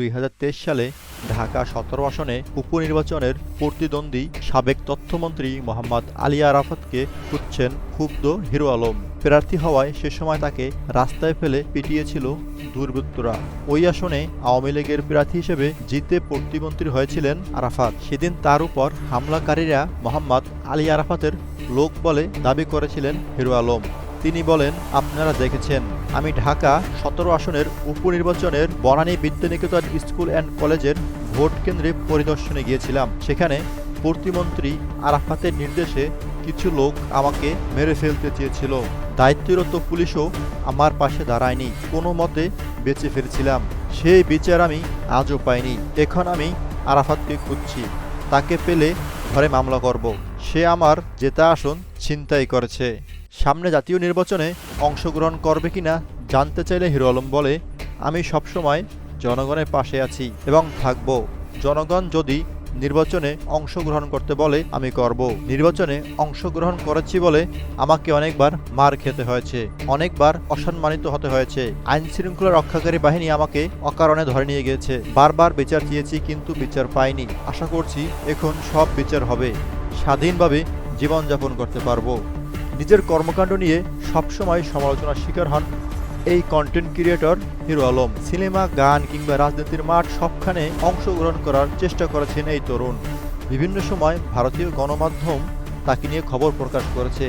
দুই হাজার তেইশ সালে ঢাকা সতেরো আসনে উপনির্বাচনের প্রতিদ্বন্দ্বী সাবেক তথ্যমন্ত্রী মোহাম্মদ আলী আরাফাতকে খুঁজছেন ক্ষুব্ধ হিরো আলম। প্রার্থী হওয়ায় সে সময় তাকে রাস্তায় ফেলে পিটিয়েছিল দুর্বৃত্তরা। ওই আসনে আওয়ামী লীগের প্রার্থী হিসেবে জিতে প্রতিমন্ত্রী হয়েছিলেন আরাফাত। সেদিন তার উপর হামলাকারীরা মোহাম্মদ আলী আরাফাতের লোক বলে দাবি করেছিলেন হিরো আলম। তিনি বলেন, আপনারা দেখেছেন, আমি ঢাকা সতেরো আসনের উপনির্বাচনের বনানী বিদ্যানিকেতন স্কুল অ্যান্ড কলেজের ভোট কেন্দ্রে পরিদর্শনে গিয়েছিলাম। সেখানে প্রতিমন্ত্রী আরাফাতের নির্দেশে কিছু লোক আমাকে মেরে ফেলতে চেয়েছিল। দায়িত্বরত পুলিশও আমার পাশে দাঁড়ায়নি। কোনো মতে বেঁচে ফিরছিলাম। সেই বিচার আমি আজও পাইনি। এখন আমি আরাফাতকে খুঁজছি। তাকে পেলে ঘরে মামলা করব। সে আমার জেতা আসন ছিনতাই করেছে। সামনে জাতীয় নির্বাচনে অংশগ্রহণ করবে কিনা জানতে চাইলে হিরো আলম বলে, আমি সবসময় জনগণের পাশে আছি এবং থাকব। জনগণ যদি নির্বাচনে অংশগ্রহণ করতে বলে, আমি করব। নির্বাচনে অংশগ্রহণ করেছি বলে আমাকে অনেকবার মার খেতে হয়েছে, অনেকবার অসম্মানিত হতে হয়েছে। আইন শৃঙ্খলা রক্ষাকারী বাহিনী আমাকে অকারণে ধরে নিয়ে গিয়েছে। বারবার বিচার চেয়েছি কিন্তু বিচার পাইনি। আশা করছি এখন সব বিচার হবে। স্বাধীনভাবে জীবনযাপন করতে পারব। নিজের কর্মকাণ্ড নিয়ে সবসময় সমালোচনার শিকার হন এই content creator Hero Alam. Cinema, গান কিংবা রাজনীতির মাঠ সবখানে অংশগ্রহণ করার চেষ্টা করেছেন এই তরুণ। বিভিন্ন সময় ভারতীয় গণমাধ্যম তাকে নিয়ে খবর প্রকাশ করেছে।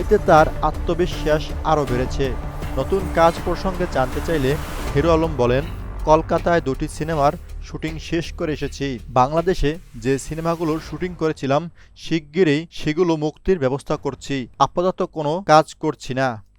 এতে তার আত্মবিশ্বাস আরও বেড়েছে। নতুন কাজ প্রসঙ্গে জানতে চাইলে হিরো আলম বলেন, কলকাতায় দুটি সিনেমার শুটিং শেষ করে এসেছি। বাংলাদেশে যে সিনেমাগুলোর শুটিং করেছিলাম, শিগগিরই সেগুলো মুক্তির ব্যবস্থা করছি। আপাতত কোনো কাজ করছি না।